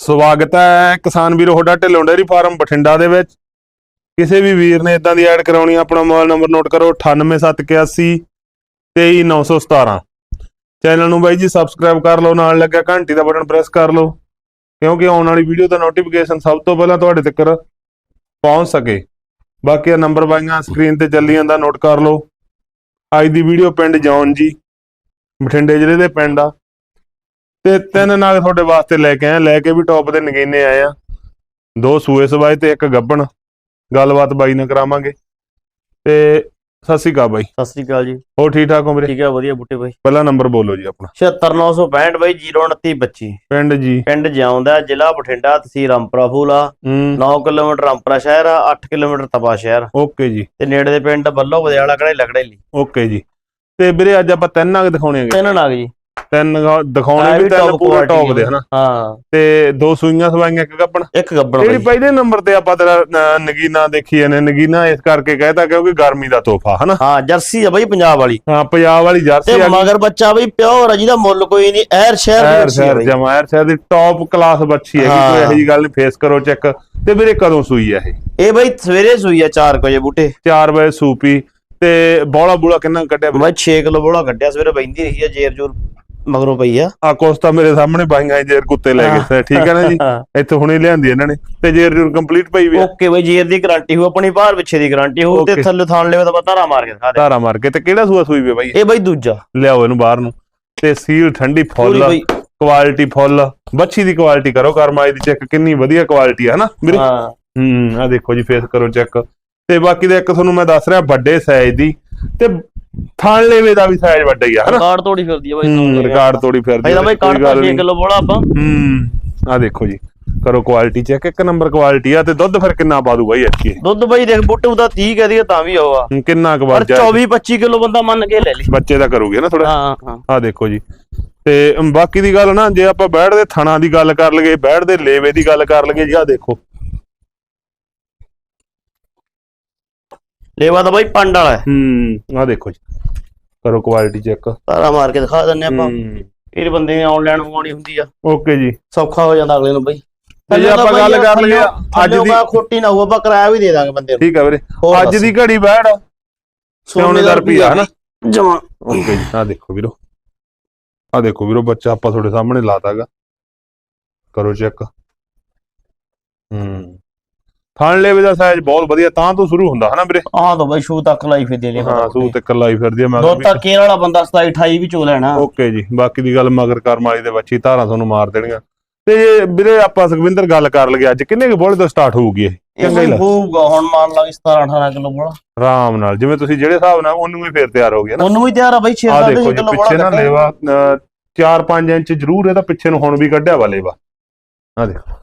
ਸਵਾਗਤ ਹੈ ਕਿਸਾਨ ਵੀਰੋ, ਤੁਹਾਡਾ ਢਿੱਲੋਂ ਡੇਅਰੀ ਫਾਰਮ ਬਠਿੰਡਾ ਦੇ ਵਿੱਚ। ਕਿਸੇ ਵੀ ਵੀਰ ਨੇ ਇਦਾਂ ਦੀ ਐਡ ਕਰਾਉਣੀ ਆਪਣਾ ਮੋਬਾਈਲ ਨੰਬਰ ਨੋਟ ਕਰੋ 98781 23917 ਚੈਨਲ ਨੂੰ ਬਾਈ ਜੀ ਸਬਸਕ੍ਰਾਈਬ ਕਰ ਲਓ, ਨਾਲ ਲੱਗਿਆ ਘੰਟੀ ਦਾ ਬਟਨ ਪ੍ਰੈਸ ਕਰ ਲਓ, ਕਿਉਂਕਿ ਆਉਣ ਵਾਲੀ ਵੀਡੀਓ ਦਾ ਨੋਟੀਫਿਕੇਸ਼ਨ ਸਭ ਤੋਂ ਪਹਿਲਾਂ ਤੁਹਾਡੇ ਤੱਕ ਪਹੁੰਚ ਸਕੇ। ਬਾਕੀ ਆ ਨੰਬਰ ਬਾਈਆਂ ਸਕਰੀਨ ਤੇ ਚੱਲੀ ਜਾਂਦਾ ਨੋਟ ਕਰ ਲਓ। ਅੱਜ ਦੀ ਵੀਡੀਓ ਪਿੰਡ ਜੌਨ ਜੀ, ਬਠਿੰਡੇ ਜ਼ਿਲ੍ਹੇ ਦੇ ਪਿੰਡ ਆ। ਤੇ ਤਿੰਨ ਨਾਗ ਤੁਹਾਡੇ ਵਾਸਤੇ ਲੈ ਕੇ ਆਏ ਲੈ ਕੇ ਵੀ ਟੌਪ ਦੇ ਨਗੀਨੇ ਆਏ ਆ। ਦੋ ਸੂਏ ਸਵਾਏ ਤੇ ਇੱਕ ਗੱਬਣ। ਗੱਲਬਾਤ ਬਾਈ ਨਾਲ ਕਰਾਵਾਂਗੇ। ਤੇ ਸਤਿ ਸ਼੍ਰੀ ਅਕਾਲ ਬਾਈ। ਸਤਿ ਸ੍ਰੀ ਅਕਾਲ ਜੀ। ਹੋਰ ਠੀਕ ਠਾਕ ਹੋ ਵੀਰੇ? ਠੀਕ ਹੈ ਵਧੀਆ ਬੁੱਟੇ ਬਾਈ। ਪਹਿਲਾ ਨੰਬਰ ਬੋਲੋ ਜੀ ਆਪਣਾ। 76965 ਬਾਈ 02925 ਪਿੰਡ ਜੀ। ਪਿੰਡ ਜਿਉਂਦਾ ਜ਼ਿਲ੍ਹਾ ਬਠਿੰਡਾ ਤਹਿਸੀਲ ਰਾਮਪੁਰਾ ਫੂਲ। ਹੂੰ। 9 ਕਿਲੋਮੀਟਰ ਰਾਮਪੁਰਾ ਸ਼ਹਿਰ ਆ 8 ਕਿਲੋਮੀਟਰ ਤਪਾ ਸ਼ਹਿਰ। ਓਕੇ ਜੀ। ਤੇ ਨੇੜੇ ਦੇ ਪਿੰਡ ਬੱਲੋ ਬਦਿਆਲਾ ਕੜਾਈ ਲਕੜੇਲੀ ਓਕੇ ਜੀ। ਤੇ ਵੀਰੇ ਅੱਜ ਆਪਾਂ ਤਿੰਨ ਨਾਗ ਦਿਖਾਉਣੇ ਹੈਗੇ। ਤਿੰਨ ਨਾਗ ਜੀ। ਤਿੰਨ ਦਿਖਾਉਣੇ ਵੀ ਤਿੰਨ ਪੂਰੇ ਟੌਪ ਦੇ। ਹਨਾ? ਹਾਂ। ਤੇ ਦੋ ਸੂਈਆਂ ਸਵਾਈਆਂ ਇੱਕ ਗੱਬਣ। ਇੱਕ ਗੱਬੜ ਜਿਹੜੀ ਬਾਈ। ਪਹਿਲੇ ਨੰਬਰ ਤੇ ਆਪਾਂ ਤੇਰਾ ਨਗੀਨਾ ਦੇਖੀ ਜਾਂਦੇ ਨਗੀਨਾ ਇਸ ਕਰਕੇ ਕਹਿਤਾ ਕਿਉਂਕਿ ਗਰਮੀ ਦਾ ਤੋਹਫਾ ਹਨਾ? ਹਾਂ ਜਰਸੀ ਆ ਬਾਈ ਪੰਜਾਬ ਵਾਲੀ। ਹਾਂ ਪੰਜਾਬ ਵਾਲੀ ਜਰਸੀ ਆ ਮਗਰ ਬੱਚਾ ਬਾਈ ਪਿਓਰ ਆ ਜਿਹਦਾ ਮੁੱਲ ਕੋਈ ਨਹੀਂ ਐਰ ਸ਼ਹਿਰ ਦੀ ਬੱਚੀ ਸ਼ਹਿਰ ਬਾਈ। ਜਮਾਇਰ ਸ਼ਹਿਰ ਦੀ ਟੌਪ ਕਲਾਸ ਬੱਚੀ ਹੈਗੀ ਹਾਂ। ਕੋਈ ਇਹੋ ਜੀ ਗੱਲ ਨਹੀਂ ਫੇਸ ਕਰੋ ਚੈੱਕ ਤੇ ਵੀਰੇ ਕਦੋਂ ਸੂਈ ਆ ਇਹ? ਇਹ ਬਾਈ ਸਵੇਰੇ ਸੂਈ ਆ 4 ਵਜੇ ਬੂਟੇ। 4 ਵਜੇ ਸੂਪੀ। ਤੇ ਬੋਲਾ ਬੂਲਾ ਕਿੰਨਾ ਕੱਢਿਆ ਮੈਂ 6 ਕਿਲੋ ਬੋਲਾ ਕੱਢਿਆ ਸਵੇਰੇ ਬੈਂਦੀ ਰਹੀ ਆ ਜੇਰ ਜੂਰ। ਮਗਰੋਂ ਪਈ ਆ। ਆ ਕੋਸਤਾ ਮੇਰੇ ਸਾਹਮਣੇ ਬਾਈਆਂ ਜੇਰ ਕੁੱਤੇ ਲੈ ਗਏ ਸੀ ਠੀਕ ਹੈ ਨਾ ਜੀ? ਇੱਥੇ ਹੁਣੇ ਲਿਆਂਦੀ ਇਹਨਾਂ ਨੇ ਤੇ ਜੇਰ ਜੂਰ ਕੰਪਲੀਟ ਪਈ ਵੀ। ਓਕੇ ਬਾਈ ਜੇਰ ਦੀ ਗਾਰੰਟੀ ਹੋ ਆਪਣੀ ਬਾਹਰ ਪਿੱਛੇ ਦੀ ਗਾਰੰਟੀ ਹੋ ਤੇ. ਥੱਲੇ ਥਾਣ ਲੈਵੇ ਤਾਂ ਧਾਰਾ ਮਾਰ ਕੇ ਦਿਖਾ ਦੇ। ਧਾਰਾ ਮਾਰ ਕੇ ਤੇ ਕਿਹੜਾ ਸੂਆ ਸੂਈ ਵੇ ਬਾਈ? ਇਹ ਬਾਈ ਦੂਜਾ। ਲਿਆਓ ਇਹਨੂੰ ਬਾਹਰ ਨੂੰ। ਤੇ ਸੀਲ ਠੰਡੀ ਫੁੱਲ ਕੁਆਲਿਟੀ ਫੁੱਲ ਬੱਚੀ ਦੀ ਕੁਆਲਿਟੀ ਕਰੋ ਕਰਮਾਈ ਦੀ ਚੈੱਕ ਕਿੰਨੀ ਵਧੀਆ ਕੁਆਲਿਟੀ ਆ ਹਨਾ ਹਾਂ। ਹੂੰ ਆ ਦੇਖੋ ਜੀ ਫੇਸ ਕਰੋ ਚੈੱਕ ਤੇ ਬਾਕੀ ਦਾ ਇੱਕ ਤੁਹਾਨੂੰ ਮੈਂ ਦੱਸ ਰਿਹਾ ਵੱਡੇ ਸਾਈਜ਼ ਦੀ। ਤੇ ਥਾਣ ਲੇਵੇ ਦਾ ਵੀ ਸਾਈਜ਼ ਵੱਡਾ ਹੀ ਆ ਹਨਾ? ਰਿਕਾਰਡ ਤੋੜੀ ਫਿਰਦੀ ਆ ਬਾਈ ਹੂੰ ਰਿਕਾਰਡ ਤੋੜੀ ਫਿਰਦੀ ਆ, ਬਾਈ ਕਾਰਡ 5 ਨਹੀਂ। ਕਿਲੋ ਬੋਲਾ ਆਪਾਂ। ਹੂੰ ਆ ਦੇਖੋ ਜੀ ਕਰੋ ਕੁਆਲਿਟੀ ਚੈੱਕ ਇੱਕ ਨੰਬਰ ਕੁਆਲਿਟੀ ਆ ਤੇ ਦੁੱਧ ਫਿਰ ਕਿੰਨਾ ਪਾ ਦੂ ਬਾਈ ਇੱਥੇ ਦੁੱਧ ਬਾਈ ਦੇਖ ਬੁੱਟੂ ਦਾ 30 ਕਹਦੀ ਤਾਂ ਵੀ ਹੋਆ ਕਿੰਨਾ ਕੁ ਵੱਜ ਜਾ 24 25 ਕਿਲੋ ਬੰਦਾ ਮੰਨ ਕੇ ਲੈ ਲਈ ਬੱਚੇ ਦਾ ਕਰੂਗੇ ਨਾ ਥੋੜਾ ਹਾਂ ਹਾਂ। ਆ ਦੇਖੋ ਜੀ ਤੇ ਬਾਕੀ ਦੀ ਗੱਲ ਨਾ ਜੇ ਆਪਾਂ ਬੈੜ ਦੇ ਥਣਾ ਦੀ ਗੱਲ ਕਰ ਲਈਏ ਬੈੜ ਦੇ ਲੇਵੇ ਦੀ ਗੱਲ ਕਰ ਲਈਏ ਜੀ ਆ ਦੇਖੋ। ਲੇਵਾ ਤਾਂ ਬਾਈ ਪੰਡ ਵਾਲਾ ਹੈ। ਹੂੰ ਆ ਦੇਖੋ ਜੀ। ਕਰੋ ਕੁਆਲਿਟੀ ਚੈੱਕ ਤਾਰਾ ਮਾਰ ਕੇ ਦਿਖਾ ਦਿੰਨੇ ਆਪਾਂ। ਇਹ ਬੰਦੇ ਨੇ ਆਨਲਾਈਨ ਮੰਗਾਉਣੀ ਹੁੰਦੀ ਆ। ਓਕੇ ਜੀ। ਸੌਖਾ ਹੋ ਜਾਂਦਾ ਅਗਲੇ ਨੂੰ ਬਾਈ। ਜੇ ਆਪਾਂ ਗੱਲ ਕਰ ਲਈਏ ਅੱਜ ਦੀ ਖੋਟੀ ਨਾ ਹੋਊ ਆਪਾਂ ਕਿਰਾਇਆ ਵੀ ਦੇ ਦਾਂਗੇ ਬੰਦੇ ਨੂੰ। ਠੀਕ ਆ ਵੀਰੇ। ਅੱਜ। ਦੀ ਘੜੀ ਸੋਨੇ ਦਾ ਰੁਪਿਆ ਹਨਾ? ਜਮਾ। ਓਕੇ ਜੀ ਆ ਦੇਖੋ ਵੀਰੋ। ਆ ਦੇਖੋ ਵੀਰੋ ਬੱਚਾ ਆਪਾਂ ਤੁਹਾਡੇ ਸਾਹਮਣੇ ਲਾਤਾਗਾ। ਕਰੋ ਚੈੱਕ ਹੂੰ। ਥਣ ਲੇਵੇ ਦਾ ਸਾਈਜ਼ ਬਹੁਤ ਵਧੀਆ ਤਾਂ ਤੋਂ ਸ਼ੁਰੂ ਹੁੰਦਾ ਹਨਾ ਵੀਰੇ? ਆਹ ਤਾਂ ਬਾਈ ਸ਼ੂ ਤੱਕ ਲਾਈ ਫਿਰਦੇ ਨੇ ਹਾਂ ਸੂ ਤੇ ਕੱਲਾ ਹੀ ਫਿਰਦੀ ਆ ਦੋ ਮਗਰ ਤਾਂ ਕੇਰ ਵਾਲਾ ਬੰਦਾ 27 28 ਵੀ ਚੋ ਲੈਣਾ। ਓਕੇ ਜੀ ਬਾਕੀ ਦੀ ਗੱਲ ਮਗਰ ਕਰਮ ਵਾਲੀ ਦੇ ਬੱਚੀ ਧਾਰਾਂ ਤੁਹਾਨੂੰ ਮਾਰ ਦੇਣੀਆਂ। ਤੇ ਵੀਰੇ ਆਪਾਂ ਸੁਖਵਿੰਦਰ ਗੱਲ ਕਰ ਲਈਏ ਅੱਜ ਕਿੰਨੇ ਕੁ ਬੋਲੇ ਤੋਂ ਸਟਾਰਟ ਹੋਊਗੀ ਇਹ? ਚੰਗਾ ਹੀ ਲੱਗ ਹੋਊਗਾ ਹੁਣ ਮੰਨ ਲਾ 17 18 ਕਿਲੋ ਬੋਲਾ। ਆਰਾਮ ਨਾਲ ਜਿਵੇਂ ਤੁਸੀਂ ਜਿਹੜੇ ਹਿਸਾਬ ਨਾਲ ਉਹਨੂੰ ਵੀ ਫੇਰ ਤਿਆਰ ਹੋ ਗਿਆ ਨਾ। ਉਹਨੂੰ ਵੀ ਤਿਆਰ ਆ ਬਾਈ 6 ਆ 7 ਦੇਖੋ ਜੀ ਕਿਲੋ ਪਿੱਛੇ ਨਾ ਬੋਲਾ ਲੇਵਾ 4-5 ਇੰਚ ਜ਼ਰੂਰ ਇਹਦਾ ਪਿੱਛੇ ਨੂੰ ਹੁਣ ਵੀ ਕੱਢਿਆ ਵਾ ਲੇਵਾ। ਆ ਦੇਖੋ।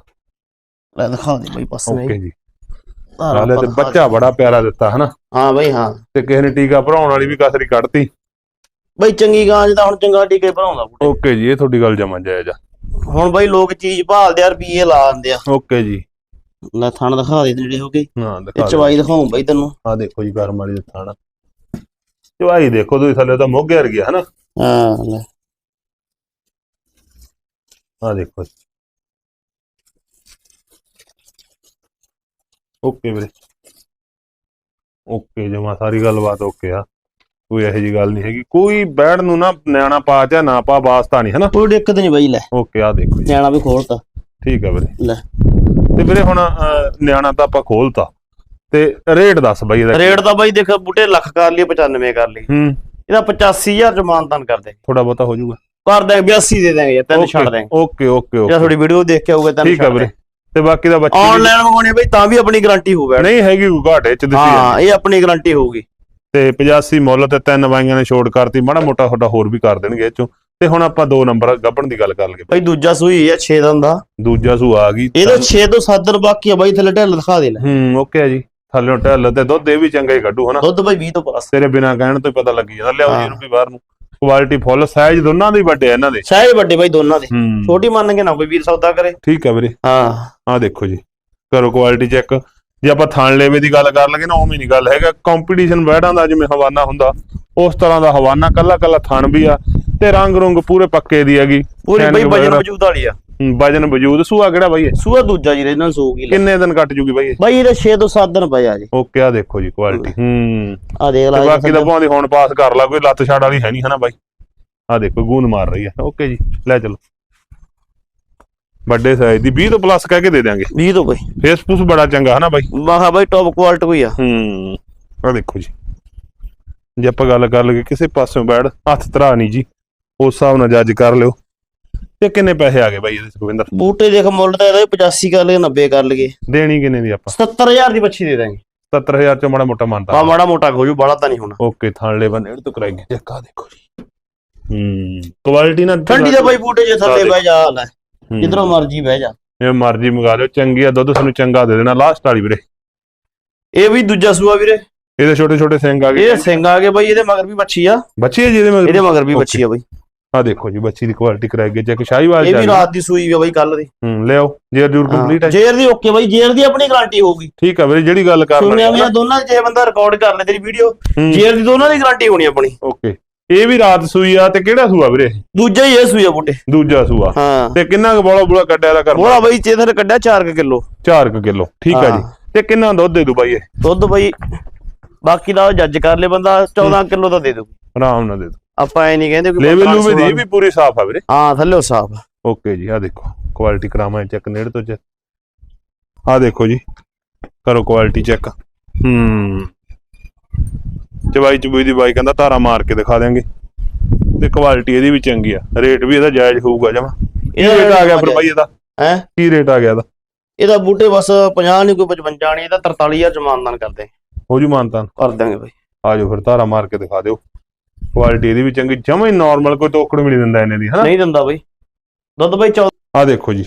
ਲੈ ਦਿਖਾ ਦੇ ਬਾਈ ਪਾਸ ਓਕੇ ਜੀ। ਨਾਲੇ ਤੇ ਬੱਚਾ ਬੜਾ ਪਿਆਰਾ ਦਿੱਤਾ ਹਨਾ? ਹਾਂ ਬਾਈ ਹਾਂ। ਤੇ ਕਿਸੇ ਨੇ ਟੀਕਾ ਭਰਾਉਣ ਵਾਲੀ ਵੀ ਕਸਰੀ ਕੱਢਤੀ। ਬਾਈ ਚੰਗੀ ਗਾਂ ਜਿਹਦਾ ਹੁਣ ਚੰਗਾ ਟੀਕੇ ਭਰਾਉਂਦਾ ਬੁੱਢੇ। ਓਕੇ ਜੀ ਇਹ ਤੁਹਾਡੀ ਗੱਲ ਜਮਾ ਜਾਇਜ਼ ਆ। ਹੁਣ ਬਾਈ ਲੋਕ ਚੀਜ਼ ਭਾਲਦੇ ਆ ਰੁਪਏ ਲਾ ਦਿੰਦੇ ਆ। ਓਕੇ ਜੀ। ਲੈ ਥਣ ਦਿਖਾ ਦੇ ਜਿਹੜੇ ਹੋ ਗਏ ਹਾਂ ਦਿਖਾ ਚਵਾਈ ਦਿਖਾਉਂ ਬਾਈ ਤੈਨੂੰ। ਆ ਦੇਖੋ ਜੀ ਕਰਮ ਵਾਲੀ ਹਨਾ ਚਵਾਈ ਦੇਖੋ ਤੁਸੀਂ ਥੱਲੇ ਤਾਂ ਮੋਗੇ ਵਰ ਗਿਆ ਹਨਾ? ਹਾਂ ਲੈ। ਆ ਦੇਖੋ ਓਕੇ ਵੀਰੇ। ਓਕੇ ਜਮਾ ਸਾਰੀ ਗੱਲਬਾਤ ਓਕੇ ਆ। ਕੋਈ ਇਹੋ ਜੀ ਗੱਲ ਨਹੀਂ ਹੈਗੀ। ਕੋਈ ਬੈੜ ਨੂੰ ਨਾ ਨਿਆਣਾ ਪਾ ਚਾ ਨਾ ਪਾ ਵਾਸਤਾ ਨਹੀਂ ਹਨਾ? ਕੋਈ ਦਿੱਕਤ ਨਹੀਂ ਬਾਈ ਲੈ। ਓਕੇ ਆ ਦੇਖੋ ਜੀ। ਨਿਆਣਾ ਵੀ ਖੋਲਤਾ। ਠੀਕ ਆ ਵੀਰੇ। ਲੈ। ਤੇ ਵੀਰੇ ਹੁਣ ਨਿਆਣਾ ਤਾਂ ਆਪਾਂ ਖੋਲਤਾ। ਤੇ ਰੇਟ ਦੱਸ ਬਾਈ ਇਹਦਾ ਰੇਟ ਤਾਂ ਬਾਈ ਦੇਖ ਬੁੱਢੇ ਲੱਖ ਕਰ ਲਈ 95 ਕਰ ਲਈ ਹੂੰ। ਇਹਦਾ 85000 ਚ ਮਾਨਤਾਨ ਕਰ ਦੇ। ਥੋੜਾ ਬਹੁਤਾ ਹੋ ਜਾਊਗਾ। ਕਰ ਦੇ 82 ਦੇ ਦਾਂਗੇ ਤੈਨੂੰ ਛੱਡ ਦਾਂਗੇ ਓਕੇ ਓਕੇ ਜਾਂ ਓਕੇ ਥੋੜੀ ਵੀਡੀਓ ਦੇਖ ਕੇ ਆਊਗਾ ਤੈਨੂੰ ਠੀਕ ਆ ਵੀਰੇ। ਤੇ ਬਾਕੀ ਦਾ ਬੱਚੇ ਆਨਲਾਈਨ ਮੰਗਾਉਣੇ ਬਾਈ ਤਾਂ ਵੀ ਆਪਣੀ ਗਾਰੰਟੀ ਹੋਊਗਾ ਨਹੀਂ ਹੈਗੀ ਕੋਈ ਘਾਟੇ ਚ ਜਾਂਦੀ। ਹਾਂ ਇਹ ਆਪਣੀ ਗਾਰੰਟੀ ਹੋਊਗੀ। ਤੇ 85 ਮੁੱਲ ਤੇ ਤਿੰਨ ਬਾਈਆਂ ਨੇ ਛੋੜ ਕਰਤੀ ਮਾੜਾ ਮੋਟਾ ਤੁਹਾਡਾ ਹੋਰ ਵੀ ਕਰ ਦੇਣਗੇ ਇਹ ਚੋਂ। ਤੇ ਹੁਣ ਆਪਾਂ ਦੋ ਨੰਬਰ ਗੱਭਣ ਦੀ ਗੱਲ ਕਰ ਲਈਏ। ਬਾਈ ਦੂਜਾ ਸੂਈ ਹੈ 6 ਦਿਨ ਦਾ। ਦੂਜਾ ਸੂ ਆ ਗਈ ਇਹਦੇ 6 ਤੋਂ 7 ਦਿਨ ਬਾਕੀ ਆ ਬਾਈ ਥੱਲੇ ਢਿੱਲ ਦਿਖਾ ਦੇ ਲੈ। ਹੂੰ ਓਕੇ ਆ ਜੀ। ਥੱਲੇ ਢੱਲ ਤੇ ਦੁੱਧ ਇਹ ਵੀ ਚੰਗਾ ਹੀ ਕੱਢੂ ਹਨਾ। ਦੁੱਧ ਬਾਈ 20 ਤੋਂ ਪਲੱਸ। ਤੇਰੇ ਬਿਨਾ ਕਹਿਣ ਤੋਂ ਹੀ ਪਤਾ ਲੱਗੀ ਜਾਂਦਾ ਲਿਆਓ ਜੀ ਹਾਂ। ਇਹਨੂੰ ਵੀ ਬਾਹਰ ਨੂੰ। ਕੁਆਲਿਟੀ ਫੁੱਲ ਸਾਈਜ਼ ਦੋਨਾਂ ਦੇ ਹੀ ਵੱਡੇ ਆ ਇਹਨਾਂ ਦੇ। ਸਾਈਜ਼ ਵੱਡੇ ਬਾਈ ਦੋਨਾਂ ਦੇ। ਹੂੰ। ਛੋਟੀ ਮੰਨ ਕੇ ਨਾ ਕੋਈ ਵੀਰ ਸੌਦਾ ਕਰੇ। ਠੀਕ ਆ ਵੀਰੇ। ਹਾਂ। ਆਹ ਦੇਖੋ ਜੀ। ਕਰੋ ਕੁਆਲਿਟੀ ਚੈੱਕ ਜੇ ਆਪਾਂ ਥਾਣ ਲੇਵੇ ਦੀ ਗੱਲ ਕਰ ਲਗੇ ਨਾ ਉਵੇਂ ਨਹੀਂ ਗੱਲ ਹੈਗਾ। ਕੰਪੀਟੀਸ਼ਨ ਬੈਠਾਂ ਦਾ ਜਿਵੇਂ ਹਵਾਨਾ ਹੁੰਦਾ ਉਸ ਤਰ੍ਹਾਂ ਦਾ ਹਵਾਨਾ ਕੱਲਾ ਕੱਲਾ ਥਣ ਵੀ ਆ ਤੇ ਰੰਗ ਰੁੰਗ ਪੂਰੇ ਪੱਕੇ ਦੀ ਹੈਗੀ। ਪੂਰੀ ਬਾਈ ਵਜਨ ਵਗੈਰਾ। ਵਜੂਦ ਵਾਲੀ ਆ। ਵਜਨ ਵਜੂਦ ਸੂਆ ਕਿਹੜਾ ਬਾਈ? ਸੂਆ ਦੂਜਾ ਜੀ ਇਹਨਾਂ ਸੂਗੀ ਕਿੰਨੇ ਦਿਨ ਕੱਟ ਜੂਗੀ ਬਾਈ ਇਹ? ਬਾਈ ਇਹਦੇ 6 ਤੋਂ 7 ਦਿਨ ਪਏ ਆ ਜੀ। ਓਕੇ ਆ ਦੇਖੋ ਜੀ ਕੁਆਲਿਟੀ ਹੂੰ। ਆ ਦੇਖ ਤੇ ਲਾ ਬਾਕੀ ਦਾ ਭਾਵੇਂ ਹੁਣ ਪਾਸ ਕਰ ਲਾ ਕੋਈ ਲੱਤ ਛਾੜ ਵਾਲੀ ਹੈ ਨਹੀਂ ਹਨਾ ਬਾਈ? ਆ ਦੇਖੋ ਗੂੰਦ ਮਾਰ ਰਹੀ ਹੈ। ਓਕੇ ਜੀ ਲੈ ਚਲੋ। ਵੱਡੇ ਸਾਈਜ਼ ਦੀ 20 ਤੋਂ ਪਲੱਸ ਕਹਿ ਕੇ ਦੇ ਦਿਆਂਗੇ। 20 ਤੋਂ ਬਾਈ। ਫੇਸ ਫੂਸ ਬੜਾ ਚੰਗਾ ਹਨਾ ਬਾਈ? ਵਾਹ ਬਾਈ ਟੌਪ ਕੁਆਲਿਟੀ ਕੋਈ ਆ। ਹੂੰ ਆ ਦੇਖੋ ਜੀ। ਜੇ ਆਪਾਂ ਗੱਲ ਕਰ ਲਈਏ ਕਿਸੇ ਪਾਸਿਓਂ ਬੈਠ ਹੱਥ ਧਰਾ ਨਹੀਂ ਜੀ ਉਸ ਹਿਸਾਬ ਨਾਲ ਜੱਜ ਕਰ ਲਿਓ। ਤੇ ਕਿੰਨੇ ਪੈਸੇ ਆ ਗਏ ਬਾਈ ਇਹਦੇ ਸੁਖਵਿੰਦਰ ਬੂਟੇ ਦੇਖ ਮੁੱਲ ਤਾਂ ਇਹਦਾ ਵੀ 85 ਕਰ ਲਏ 90 ਕਰ ਲਈਏ। ਦੇਣੀ ਕਿੰਨੇ ਦੀ ਆਪਾਂ? 77000 ਦੀ ਬੱਚੀ ਦੇ ਦਾਂਗੇ। 70000 ਚੋਂ ਮਾੜਾ ਮੋਟਾ ਆ ਮੰਨਤਾ ਮਾੜਾ ਮੋਟਾ ਹੋ ਜੂ ਬਾਲਾ ਤਾਂ ਨਹੀਂ ਹੋਣਾ। ਓਕੇ ਥਾਂਲੇ ਬੰਦੇ ਇਹ ਤੋਂ ਕਰਾਈਏ ਚੱਕਾ ਦੇਖੋ ਜੀ। ਹੂੰ ਕੁਆਲਿਟੀ ਨਾ ਠੰਡੀ ਦਾ ਬਾਈ ਬੂਟੇ ਜੇ ਥੱਲੇ ਬਹਿ ਜਾ ਲੈ। ਜਿੱਧਰੋਂ ਮਰਜ਼ੀ ਬਹਿ ਜਾ। ਇਹ ਮਰਜ਼ੀ ਮੰਗਾ ਲਿਓ ਚੰਗੀ ਆ ਦੁੱਧ ਤੁਹਾਨੂੰ ਚੰਗਾ ਦੇ ਦੇਣਾ ਲਾਸਟ ਵਾਲੀ ਵੀਰੇ। ਇਹ ਵੀ ਦੂਜਾ ਸੂਆ ਵੀਰੇ। ਇਹਦੇ ਛੋਟੇ ਛੋਟੇ ਸਿੰਘ ਆ ਗਏ। ਇਹ ਸਿੰਘ ਆ ਗਏ ਬਾਈ ਇਹਦੇ ਮਗਰ ਵੀ ਬੱਚੀ ਆ। ਬੱਚੀ ਹੈ ਜਿਹਦੇ ਮਗਰ ਇਹਦੇ ਮਗਰ ਵੀ ਬੱਚੀ ਆ ਬਾਈ। ਆ ਦੇਖੋ ਜੀ ਬੱਚੀ ਦੀ ਕੁਆਲਿਟੀ ਕਰਾਈ ਗਈ ਚੈੱਕ ਸ਼ਾਹੀਵਾਲ ਇਹ ਵੀ ਰਾਤ ਦੀ ਸੂਈ ਆ ਬਾਈ ਕੱਲ ਦੀ। ਹੂੰ ਲਿਆਓ ਜੇਰ ਜੂਰ ਕੰਪਲੀਟ ਹੈ। ਜੇਰ ਦੀ ਓਕੇ ਬਾਈ ਜੇਰ ਦੀ ਆਪਣੀ ਗਾਰੰਟੀ ਹੋਊਗੀ। ਠੀਕ ਆ ਵੀਰੇ ਜਿਹੜੀ ਗੱਲ ਕਰ ਸੁਣਿਆ ਲਈ ਵੀ ਦੋਨਾਂ ਦੇ ਜੇ ਬੰਦਾ ਰਿਕਾਰਡ ਕਰ ਲੈ ਤੇਰੀ ਵੀਡੀਓ ਹੂੰ। ਜੇਰ ਦੀ ਦੋਨਾਂ ਦੀ ਗਾਰੰਟੀ ਹੋਣੀ ਆਪਣੀ। ਓਕੇ ਇਹ ਵੀ ਰਾਤ ਸੂਈ ਆ ਤੇ ਕਿਹੜਾ ਸੂਆ ਵੀਰੇ? ਦੂਜਾ ਹੀ ਇਹ ਸੂਈ ਆ ਬੂਟੇ। ਦੂਜਾ ਸੂਆ। ਹਾਂ। ਤੇ ਕਿੰਨਾ ਕੁ ਬੋਲਾ ਬੋਲਾ ਕੱਢਿਆ ਦਾ ਕਰ ਬੋਲਾ ਬਾਈ ਚੇਤਰ ਕੱਢਿਆ 4 ਕਿਲੋ। 4 ਕਿਲੋ ਠੀਕ ਆ ਹਾਂ। ਜੀ ਤੇ ਕਿੰਨਾ ਦੁੱਧ ਦੇ ਦੂ ਬਾਈ ਇਹ? ਦੁੱਧ ਬਾਈ ਬਾਕੀ ਦਾ ਜੱਜ ਕਰ ਲੈ ਬੰਦਾ 14 ਕਿਲੋ ਤਾਂ ਦੇ ਦੂ ਆਰਾਮ ਨਾਲ ਦੇ ਦੂ। ਆਪਾਂ ਐ ਨਹੀਂ ਕਹਿੰਦੇ ਲੈਵਲ ਨੂੰ ਵੀ 1500 ਦੀ ਵੀ ਪੂਰੀ ਸਾਫ਼ ਆ ਵੀਰੇ। ਹਾਂ ਥੱਲੇ ਸਾਫ਼ ਓਕੇ ਜੀ ਆ ਦੇਖੋ ਕੁਆਲਿਟੀ ਕਰਾਵਾਂ ਚੈੱਕ ਨੇੜੇ ਤੋਂ ਚੈੱਕ ਆ ਦੇਖੋ ਜੀ ਕਰੋ ਕੁਆਲਿਟੀ ਚੈੱਕ ਹੂੰ। ਚਵਾਈ ਚਬੂਈ ਦੀ ਬਾਈ ਕਹਿੰਦਾ ਧਾਰਾ ਮਾਰ ਕੇ ਦਿਖਾ ਦਿਆਂਗੇ। ਤੇ ਕੁਆਲਿਟੀ ਇਹਦੀ ਵੀ ਚੰਗੀ ਆ ਰੇਟ ਵੀ ਇਹਦਾ ਜਾਇਜ਼ ਹੋਊਗਾ ਜਮਾ। ਕੀ ਰੇਟ ਆ ਗਿਆ ਫਿਰ ਬਾਈ ਇਹਦਾ? ਹੈ? ਕੀ ਰੇਟ ਆ ਗਿਆ ਇਹਦਾ? ਇਹਦਾ ਬੂਟੇ ਬਸ 50 ਨਹੀਂ ਕੋਈ 55 ਨਹੀਂ ਇਹਦਾ 43000 ਜਮਾਨਦਾਨ ਕਰਦੇ। ਹੋ ਜੂ ਮਾਨਤਾਂ ਕਰ ਦਾਂਗੇ ਬਾਈ। ਆ ਜਾਓ ਫਿਰ ਧਾਰਾ ਮਾਰ ਕੇ ਦਿਖਾ ਦਿਓ। ਕੁਆਲਿਟੀ ਇਹਦੀ ਵੀ ਚੰਗੀ ਜਮਾ ਹੀ ਨਾਰਮਲ ਕੋਈ ਤੋਕੜ ਵੀ ਨਹੀਂ ਦਿੰਦਾ ਇਹਨੇ ਦੀ ਹਨਾ? ਨਹੀਂ ਦਿੰਦਾ ਬਾਈ। ਦੁੱਧ ਬਾਈ 14 ਆ ਦੇਖੋ ਜੀ।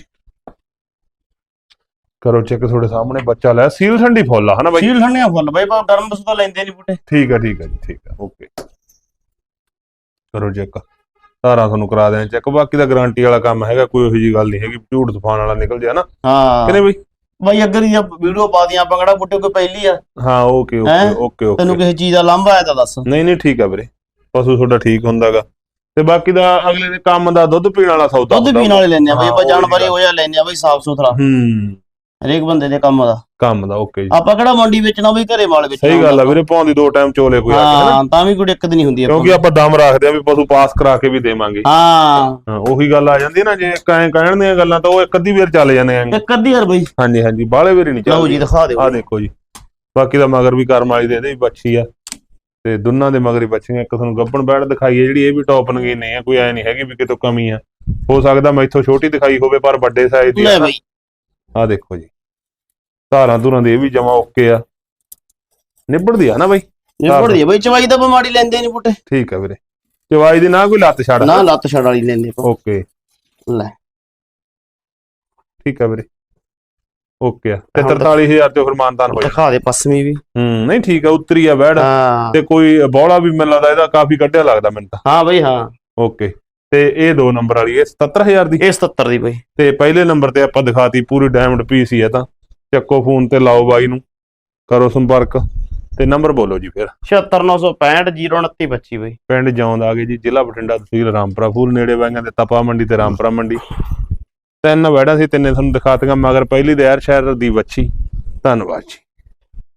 ਕਰੋ ਚੈੱਕ ਤੁਹਾਡੇ ਸਾਹਮਣੇ ਬੱਚਾ ਲੈ ਸੀਲ ਠੰਡੀ ਫੁੱਲ ਆ ਹਨਾ ਬਾਈ? ਸੀਲ ਠੰਡੀਆਂ ਫੁੱਲ ਬਾਈ ਪਰ ਗਰਮ ਬਸ ਤਾਂ ਲੈਂਦੇ ਨਹੀਂ ਬੂਟੇ। ਠੀਕ ਆ ਠੀਕ ਆ ਜੀ ਠੀਕ ਆ ਓਕੇ। ਕਰੋ ਚੈੱਕ ਸਾਰਾ ਤੁਹਾਨੂੰ ਕਰਾ ਦੇਣਾ ਚੈੱਕ ਬਾਕੀ ਦਾ ਗਾਰੰਟੀ ਵਾਲਾ ਕੰਮ ਹੈਗਾ ਕੋਈ ਉਹੋ ਜੀ ਗੱਲ ਨਹੀਂ ਹੈਗੀ ਝੂਠ ਤੂਫਾਨ ਵਾਲਾ ਨਿਕਲ ਜਾ ਨਾ। ਹਾਂ। ਕਿਨੇ ਬਈ? ਬਾਈ ਅੱਗੇ ਦੀ ਵੀਡੀਓ ਪਾ ਦੀਆਂ ਆਪਾਂ ਕਿਹੜਾ ਬੂਟੇ ਕੋਈ ਪਹਿਲੀ ਆ। ਹਾਂ ਓਕੇ ਓਕੇ? ਓਕੇ। ਤੈਨੂੰ ਕਿਸੇ ਚੀਜ਼ ਦਾ ਲਾਂਭਾ ਆਇਆ ਤਾਂ ਦੱਸ। ਨਹੀਂ ਨਹੀਂ ਠੀਕ ਆ ਵੀਰੇ। ਪਸ਼ੂ ਤੁਹਾਡਾ ਠੀਕ ਹੁੰਦਾਗਾ। ਤੇ ਬਾਕੀ ਦਾ ਅਗਲੇ ਦੇ ਕੰਮ ਦਾ ਦੁੱਧ ਪੀਣ ਵਾਲਾ ਸੌਦਾ ਦੁੱਧ ਹੁੰਦਾ ਪੀਣ ਵਾਲੇ ਲੈਣੇ ਆ ਬਾਈ ਹਾਂ, ਆਪਾਂ ਉਹੀ ਜਾਨਵਰੀ ਗੱਲ। ਹੋਇਆ ਲੈਣੇ ਆ ਬਾਈ ਸਾਫ਼ ਸੁਥਰਾ। ਹੂੰ। ਹਰੇਕ ਬੰਦੇ ਦੇ ਕੰਮ ਦਾ। ਕੰਮ ਦਾ ਓਕੇ ਜੀ। ਆਪਾਂ ਕਿਹੜਾ ਮੰਡੀ ਵੇਚਣਾ ਬਈ ਘਰੇ ਮਾਲ ਵੇਚਣਾ ਸਹੀ ਗੱਲ ਆ ਵੀਰੇ ਪਾਉਂਦੀ ਦੋ ਟਾਈਮ ਚੋਲੇ ਕੋਈ ਆ ਕੇ ਹਨਾ? ਹਾਂ ਤਾਂ ਵੀ ਕੋਈ ਦਿੱਕਤ ਨਹੀਂ ਹੁੰਦੀ ਆਪਾਂ ਕਿਉਂਕਿ ਆਪਾਂ ਦਮ ਰੱਖਦੇ ਆ ਵੀ ਪਸ਼ੂ ਪਾਸ ਕਰਾ ਕੇ ਵੀ ਦੇਵਾਂਗੇ। ਹਾਂ। ਹਾਂ ਉਹੀ ਗੱਲ ਆ ਜਾਂਦੀ ਹੈ ਨਾ ਜੇ ਕਾਂ ਕਹਿਣ ਦੀਆਂ ਗੱਲਾਂ ਤਾਂ ਉਹ ਇੱਕ ਅੱਧੀ ਵਾਰ ਚੱਲ ਜਾਂਦੇ ਆ ਇੱਕ ਅੱਧੀ ਯਾਰ ਬਈ। ਹਾਂਜੀ ਹਾਂਜੀ ਬਾਹਲੇ ਵਾਰੀ ਨਹੀਂ ਲਓ ਚੱਲਦੀ। ਜੀ ਦਿਖਾ ਦਿਓ। ਆ ਦੇਖੋ ਜੀ। ਬਾਕੀ ਦਾ ਮਗਰ ਵੀ ਕਰਮ ਵਾਲੀ ਦੇ ਵੀ ਬੱਚੀ ਆ। ਤੇ ਦੋਨਾਂ ਦੇ ਮਗਰ ਹੀ ਬੱਚੀਆਂ ਇੱਕ ਤੁਹਾਨੂੰ ਗੱਬਣ ਬੈੜ ਦਿਖਾਈ ਹੈ ਜਿਹੜੀ ਇਹ ਵੀ ਟੌਪ ਨਗੀ ਨਹੀਂ ਆ ਕੋਈ ਐ ਨਹੀਂ ਹੈਗੀ ਵੀ ਕਿਤੋਂ ਕਮੀ ਆ। ਹੋ ਸਕਦਾ ਮੈਥੋਂ ਛੋਟੀ ਦਿਖਾਈ ਹੋਵੇ ਪਰ ਵੱਡੇ ਸਾਈਜ਼ ਦੀ ਲੈ ਆ ਬਈ। ਆ ਦੇਖੋ ਜੀ। ਧਾਰਾਂ ਧੁਰਾਂ ਦੇ ਇਹ ਵੀ ਜਮਾ ਓਕੇ ਆ। ਨਿਬੜਦੀ ਆ ਨਾ ਬਾਈ? ਨਿਬੜਦੀ ਆ ਬਈ ਚਵਾਈ ਤਾਂ ਬਿਮਾਰੀ ਲੈਂਦੇ ਨਹੀਂ ਬੂਟੇ। ਠੀਕ ਆ ਵੀਰੇ। ਚਵਾਈ ਦੀ ਨਾ ਕੋਈ ਲੱਤ ਛੱਡ। ਨਾ ਲੱਤ ਛੜ ਵਾਲੀ ਲੈਂਦੇ ਆਪਾਂ। ਓਕੇ ਲੈ। ਠੀਕ ਆ ਵੀਰੇ। ਓਕੇ। ਆ ਤੇ ਹੁਣ ਤਾਂ- 43000 ਤੇ ਫਿਰ ਮਾਨਤਾਨ ਹੋ ਦਿਖਾ ਦੇ ਪਸਮੀ ਵੀ। ਹੂੰ ਨਹੀਂ ਠੀਕ ਆ ਉਤਰੀ ਆ ਹਾਂ। ਤੇ ਕੋਈ ਬੌਲਾ ਵੀ ਮੈਨੂੰ ਲੱਗਦਾ ਇਹਦਾ ਕਾਫੀ ਕੱਢਿਆ ਲੱਗਦਾ ਮੈਨੂੰ ਤਾਂ। ਹਾਂ ਬਈ ਹਾਂ। ਓਕੇ। ਤੇ ਇਹ ਦੋ ਨੰਬਰ ਵਾਲੀ ਇਹ 77000 ਦੀ? ਇਹ 77 ਦੀ ਬਈ। ਤੇ ਪਹਿਲੇ ਨੰਬਰ ਤੇ ਆਪਾਂ ਦਿਖਾਤੀ ਪੂਰੀ ਡਾਇਮੰਡ ਪੀਸ ਹੀ ਹੈ ਤਾਂ। ਚੱਕੋ ਫੋਨ ਤੇ ਲਾਓ ਬਾਈ ਨੂੰ। ਕਰੋ ਸੰਪਰਕ। ਤੇ ਨੰਬਰ ਬੋਲੋ ਜੀ ਫਿਰ। 76965 02925 ਬਈ। ਪਿੰਡ ਜੌਂਦ ਆ ਗਏ ਜੀ ਜ਼ਿਲ੍ਹਾ ਬਠਿੰਡਾ ਤਹਿਸੀਲ ਰਾਮਪੁਰਾ ਫੂਲ ਨੇੜੇ ਵਾਂਗਾਂ ਤੇ ਤਪਾ ਮੰਡੀ ਤੇ ਰਾਮਪੁਰਾ ਮੰਡੀ। ਤਿੰਨ ਵੈੜਾਂ ਸੀ, ਤਿੰਨੇ ਤੁਹਾਨੂੰ ਦਿਖਾਤੀਆਂ ਮਗਰ ਪਹਿਲੀ ਦੇ ਯਾਰ ਸ਼ਹਿਰ ਦੀ ਵੱਛੀ। ਧੰਨਵਾਦ ਜੀ।